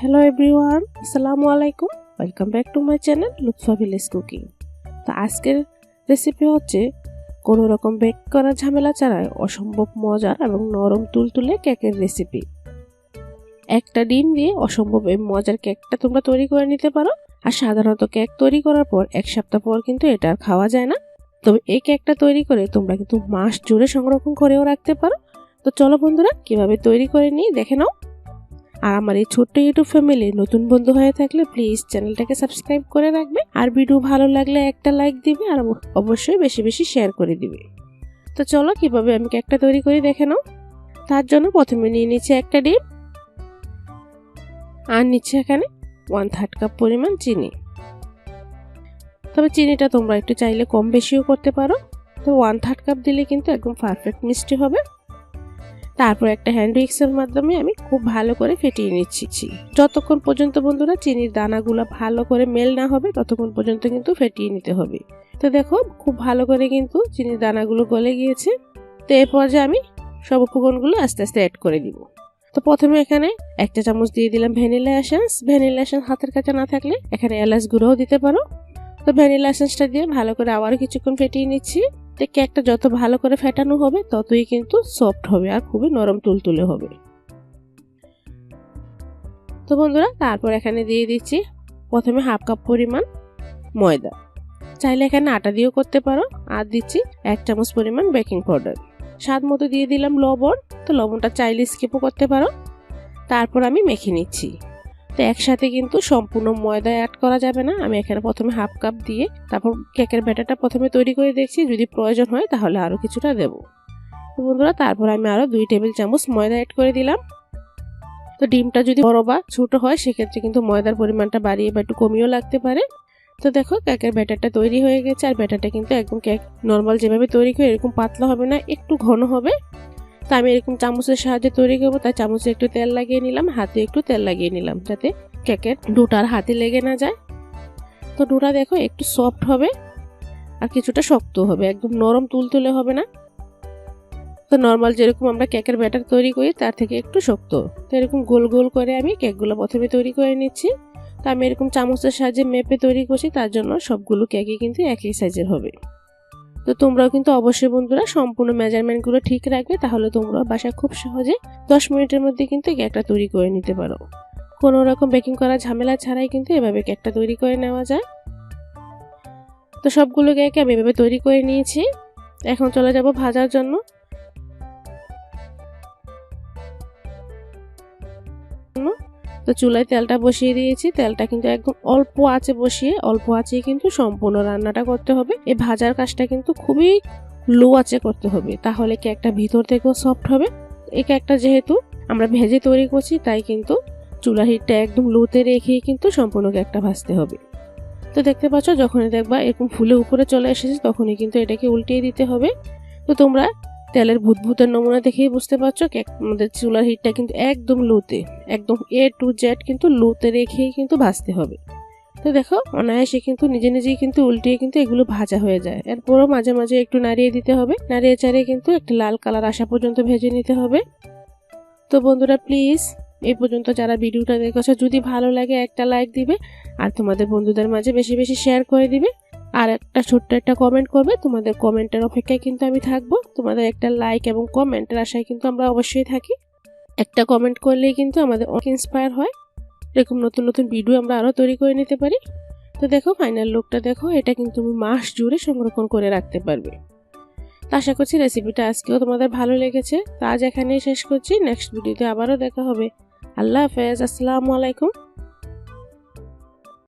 Hello everyone আসসালামু আলাইকুম welcome back to my channel Lutfa village cooking তো আজকের রেসিপি হচ্ছে, কোনো রকম বেক করা ঝামেলা ছাড়াই অসম্ভব মজার এবং নরম তুলতুলে কেকের রেসিপি একটা ডিম দিয়ে অসম্ভব এই মজার কেকটা তোমরা তৈরি করে নিতে পারো, আর সাধারণত কেক তৈরি করার পর এক সপ্তাহ পর কিন্তু এটা আর খাওয়া যায় না। তবে এই কেকটা তৈরি করে তোমরা কিন্তু মাস জুড়ে সংরক্ষণ করেও রাখতে পারো। তো চলো বন্ধুরা, কীভাবে তৈরি করে নিই, দেখে নাও। আর আমার এই ছোট্ট ইউটিউব ফ্যামিলি নতুন বন্ধু হয়ে থাকলে প্লিজ চ্যানেলটাকে সাবস্ক্রাইব করে রাখবে। আর ভিডিও ভালো লাগলে একটা লাইক দিবে আর অবশ্যই বেশি বেশি শেয়ার করে দিবে। তো চলো, কীভাবে আমি কেকটা তৈরি করি দেখে নাও। তার জন্য প্রথমে নিয়ে নিচ্ছি একটা ডিম। আর নিচ্ছে এখানে ওয়ান থার্ড কাপ পরিমাণ চিনি। তবে চিনিটা তোমরা একটু চাইলে কম বেশিও করতে পারো। তো ওয়ান থার্ড কাপ দিলে কিন্তু একদম পারফেক্ট মিষ্টি হবে। তারপর একটা হ্যান্ড উইক্সের মাধ্যমে আমি খুব ভালো করে ফেটিয়ে নিচ্ছি যতক্ষণ পর্যন্ত বন্ধুরা চিনির দানাগুলো ভালো করে মেল না হবে, ততক্ষণ পর্যন্ত কিন্তু ফেটিয়ে নিতে হবে। তো দেখো, খুব ভালো করে কিন্তু চিনির দানাগুলো গলে গিয়েছে। তো এর পর্যায়ে আমি সব উপকরণগুলো আস্তে আস্তে অ্যাড করে দিব তো প্রথমে এখানে একটা চামচ দিয়ে দিলাম ভ্যানিলা এসেন্স। ভ্যানিলা এসেন্স হাতের কাছে না থাকলে এখানে এলাচ গুঁড়োও দিতে পারো। তো ভ্যানিলা এসেন্সটা দিয়ে ভালো করে আবারও কিছুক্ষণ ফেটিয়ে নিচ্ছি। তো কেকটা যত ভালো করে ফেটানো হবে, ততই কিন্তু সফট হবে আর খুবই নরম তুলতুলে হবে। তো বন্ধুরা, তারপর এখানে দিয়ে দিচ্ছি প্রথমে হাফ কাপ পরিমাণ ময়দা। চাইলে এখানে আটা দিয়েও করতে পারো। আর দিচ্ছি এক চামচ পরিমাণ বেকিং পাউডার। স্বাদ মতো দিয়ে দিলাম লবণ। তো লবণটা চাইলে স্কিপও করতে পারো। তারপর আমি মেখে নিচ্ছি। তো একসাথে কিন্তু সম্পূর্ণ ময়দা অ্যাড করা যাবে না। আমি এখানে প্রথমে হাফ কাপ দিয়ে তারপর কেকের ব্যাটারটা প্রথমে তৈরি করে দেখছি। যদি প্রয়োজন হয় তাহলে আরও কিছুটা দেব। তো বন্ধুরা, তারপর আমি আরও দুই টেবিল চামচ ময়দা অ্যাড করে দিলাম। তো ডিমটা যদি বড় বা ছোটো হয়, সেক্ষেত্রে কিন্তু ময়দার পরিমাণটা বাড়িয়ে বা একটু কমিয়েও লাগতে পারে। তো দেখো কেকের ব্যাটারটা তৈরি হয়ে গেছে। আর ব্যাটারটা কিন্তু একদম কেক নর্মাল যেভাবে তৈরি করে, এরকম পাতলা হবে না, একটু ঘন হবে। তো আমি এরকম চামচের সাহায্যে তৈরি করব, তাই চামচে একটু তেল লাগিয়ে নিলাম, হাতে একটু তেল লাগিয়ে নিলাম, যাতে কেকের ডোটার হাতে লেগে না যায়। তো ডোটা দেখো একটু সফট হবে আর কিছুটা শক্ত হবে, একদম নরম তুলতুলে হবে না। তো নর্মাল যেরকম আমরা কেকের ব্যাটার তৈরি করি, তার থেকে একটু শক্ত। তো এরকম গোল গোল করে আমি কেকগুলো প্রথমে তৈরি করে নিচ্ছি। তো আমি এরকম চামচের সাহায্যে মেপে তৈরি করছি, তার জন্য সবগুলো কেকই কিন্তু একই সাইজের হবে। তো তোমরাও কিন্তু অবশ্যই বন্ধুরা সম্পূর্ণ মেজারমেন্টগুলো ঠিক রাখবে, তাহলে তোমরা বাসা খুব সহজে দশ মিনিটের মধ্যে কিন্তু কেকটা তৈরি করে নিতে পারো। কোনো রকম বেকিং করা ঝামেলা ছাড়াই কিন্তু এভাবে কেকটা তৈরি করে নেওয়া যায়। তো সবগুলো কেক আমি এভাবে তৈরি করে নিয়েছি। এখন চলে যাব ভাজার জন্য। তো চুলায় তেলটা বসিয়ে দিয়েছি। তেলটা কিন্তু একদম অল্প আঁচে বসিয়ে, অল্প আঁচে কিন্তু সম্পূর্ণ রান্নাটা করতে হবে। এই ভাজার কাজটা কিন্তু খুবই লো আঁচে করতে হবে, তাহলে কেকটা ভিতর থেকেও সফট হবে? এই কেকটা যেহেতু আমরা ভেজে তৈরি করছি, তাই কিন্তু চুলা হিটটা একদম লোতে রেখে কিন্তু সম্পূর্ণ কেকটা ভাজতে হবে। তো দেখতে পাচ্ছ, যখনই দেখবা এরকম ফুলে উপরে চলে এসেছে, তখনই কিন্তু এটাকে উল্টিয়ে দিতে হবে। তো তোমরা তেলের ভূতভূতের নমুনা দেখেই বুঝতে পারছ আমাদের চুলার হিটটা কিন্তু একদম লোতে, একদম এ টু জেড কিন্তু লোতে রেখেই কিন্তু ভাজতে হবে। তো দেখো, অনায়াসে কিন্তু নিজে নিজেই কিন্তু উল্টিয়ে কিন্তু এগুলো ভাজা হয়ে যায়। এরপরও মাঝে মাঝে একটু নাড়িয়ে দিতে হবে। নাড়িয়ে চাড়িয়ে কিন্তু একটা লাল কালার আসা পর্যন্ত ভেজে নিতে হবে। তো বন্ধুরা, প্লিজ, এই পর্যন্ত যারা ভিডিওটা দেখেছ, যদি ভালো লাগে একটা লাইক দিবে, আর তোমাদের বন্ধুদের মাঝে বেশি বেশি শেয়ার করে দিবে। আর একটা ছোট্ট একটা কমেন্ট করবে। তোমাদের কমেন্টের অপেক্ষায় কিন্তু আমি থাকব। তোমাদের একটা লাইক এবং কমেন্টের আশায় কিন্তু আমরা অবশ্যই থাকি। একটা কমেন্ট করলেই কিন্তু আমাদের অনেক ইন্সপায়ার হয়। এরকম নতুন নতুন ভিডিও আমরা আরও তৈরি করে নিতে পারি। তো দেখো ফাইনাল লুকটা দেখো। এটা কিন্তু তুমি মাস জুড়ে সংরক্ষণ করে রাখতে পারবে। তো আশা করছি রেসিপিটা আজকেও তোমাদের ভালো লেগেছে। তো আজ এখানেই শেষ করছি। নেক্সট ভিডিওতে আবারও দেখা হবে। আল্লাহ হাফেজ। আসসালামু আলাইকুম।